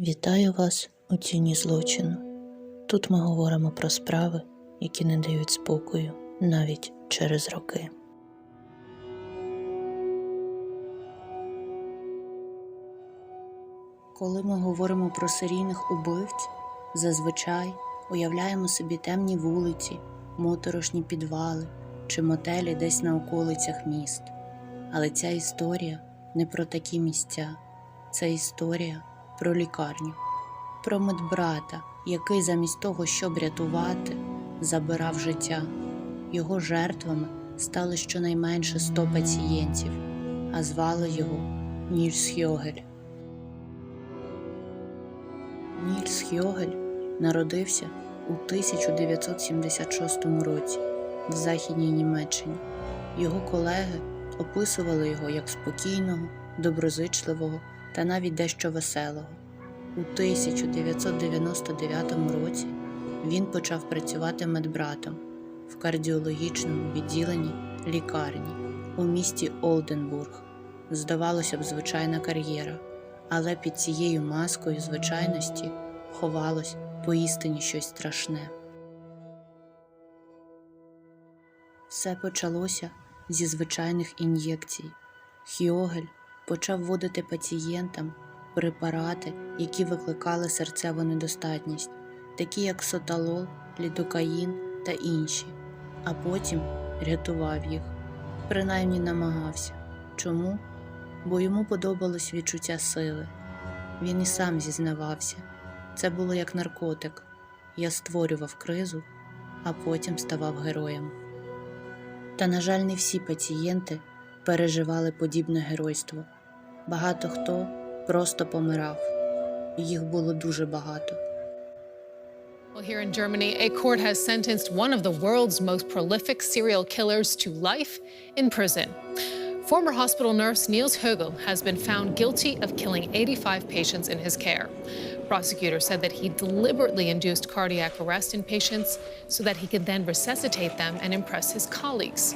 Вітаю вас у тіні злочину. Тут ми говоримо про справи, які не дають спокою навіть через роки. Коли ми говоримо про серійних убивць, зазвичай уявляємо собі темні вулиці, моторошні підвали чи мотелі десь на околицях міст. Але ця історія не про такі місця, це історія про лікарню, про медбрата, який замість того, щоб рятувати, забирав життя. Його жертвами стали щонайменше 100 пацієнтів, а звали його Нільс Хьогель. Нільс Хьогель народився у 1976 році в Західній Німеччині. Його колеги описували його як спокійного, доброзичливого та навіть дещо веселого. У 1999 році він почав працювати медбратом в кардіологічному відділенні лікарні у місті Олденбург. Здавалося б, звичайна кар'єра, але під цією маскою звичайності ховалось поістині щось страшне. Все почалося зі звичайних ін'єкцій. Хіогель почав вводити пацієнтам препарати, які викликали серцеву недостатність, такі як соталол, лідокаїн та інші, а потім рятував їх, принаймні намагався. Чому? Бо йому подобалось відчуття сили. Він і сам зізнавався. Це було як наркотик. Я створював кризу, а потім ставав героєм. Та, на жаль, не всі пацієнти переживали подібне геройство. Багато хто просто помирав, і їх було дуже багато. Well, here in Germany, a court has sentenced one of the world's most prolific serial killers to life in prison. Former hospital nurse Niels Hogel has been found guilty of killing 85 patients in his care. Prosecutors said that he deliberately induced cardiac arrest in patients so that he could then resuscitate them and impress his colleagues.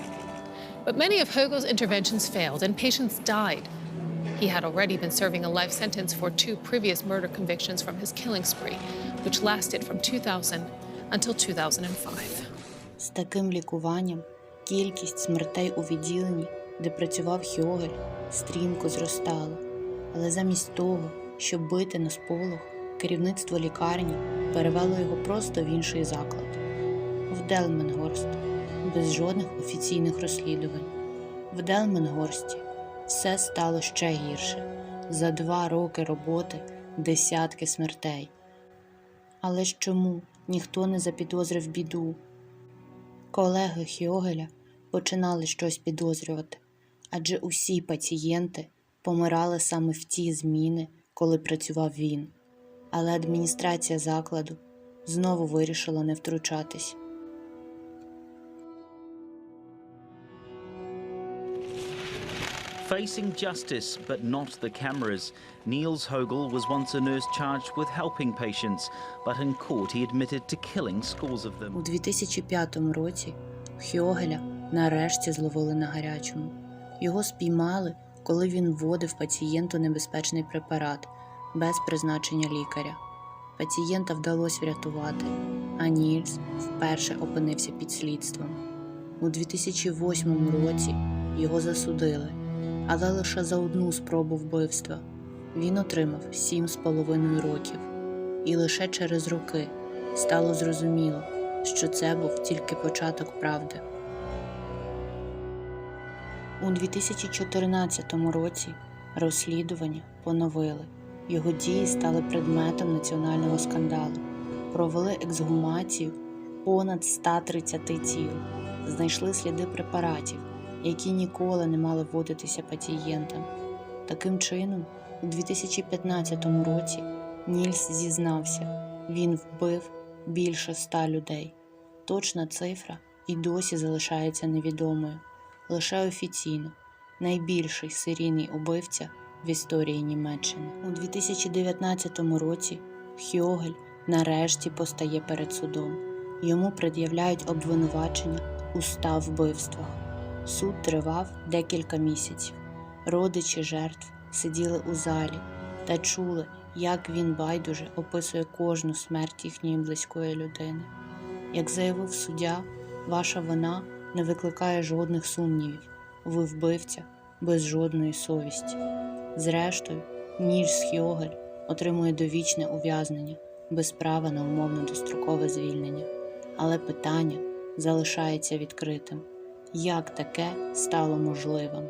But many of Hogel's interventions failed and patients died. He had already been serving a life sentence for two previous murder convictions from his killing spree, which lasted from 2000 until 2005. З таким лікуванням кількість смертей у відділенні, де працював Хьогель, стрімко зростала. Але замість того, щоб бити на сполох, керівництво лікарні перевело його просто в інший заклад в Делменгорст, без жодних офіційних розслідувань. В Делменгорсті все стало ще гірше. За два роки роботи десятки смертей. Але ж чому ніхто не запідозрив біду? Колеги Хьогеля починали щось підозрювати, адже усі пацієнти помирали саме в ті зміни, коли працював він. Але адміністрація закладу знову вирішила не втручатись. Facing justice, but not the cameras, Niels Hogel was once a nurse charged with helping patients, but in court he admitted to killing scores of them. У 2005 році Хьогеля нарешті зловили на гарячому. Його спіймали, коли він вводив пацієнту небезпечний препарат без призначення лікаря. Пацієнта вдалося врятувати, а Нільс вперше опинився під слідством. У 2008 році його засудили, але лише за одну спробу вбивства. Він отримав сім з половиною років, і лише через роки стало зрозуміло, що це був тільки початок правди. У 2014 році розслідування поновили. Його дії стали предметом національного скандалу. Провели ексгумацію понад 130 тіл, знайшли сліди препаратів, які ніколи не мали вводитися пацієнтам. Таким чином, у 2015 році Нільс зізнався, він вбив більше ста людей. Точна цифра і досі залишається невідомою. Лише офіційно найбільший серійний убивця в історії Німеччини. У 2019 році Хьогель нарешті постає перед судом. Йому пред'являють обвинувачення у ста вбивствах. Суд тривав декілька місяців. Родичі жертв сиділи у залі та чули, як він байдуже описує кожну смерть їхньої близької людини. Як заявив суддя, ваша вина не викликає жодних сумнівів, ви вбивця без жодної совісті. Зрештою, ніж Схіогель отримує довічне ув'язнення без права на умовно дострокове звільнення. Але питання залишається відкритим: як таке стало можливим?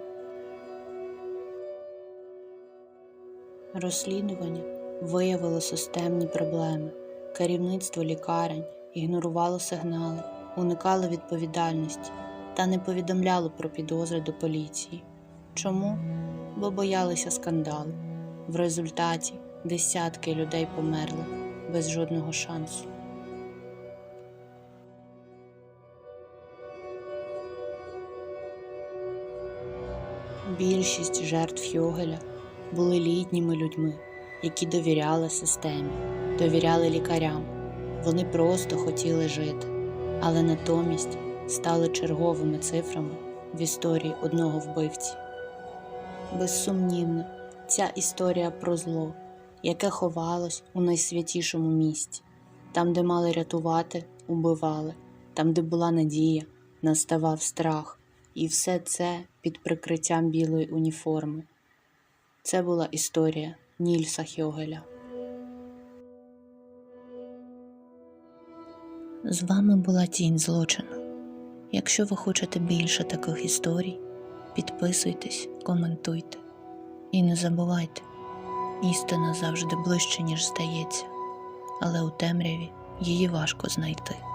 Розслідування виявило системні проблеми. Керівництво лікарень ігнорувало сигнали, уникало відповідальності та не повідомляло про підозри до поліції. Чому? Бо боялися скандалу. В результаті десятки людей померли без жодного шансу. Більшість жертв Йогеля були літніми людьми, які довіряли системі, довіряли лікарям. Вони просто хотіли жити, але натомість стали черговими цифрами в історії одного вбивці. Безсумнівно, ця історія про зло, яке ховалось у найсвятішому місці, там, де мали рятувати, убивали, там, де була надія, наставав страх, і все це під прикриттям білої уніформи. Це була історія Нільса Хьогеля. З вами була тінь злочину. Якщо ви хочете більше таких історій, підписуйтесь, коментуйте і не забувайте, істина завжди ближче, ніж здається, але у темряві її важко знайти.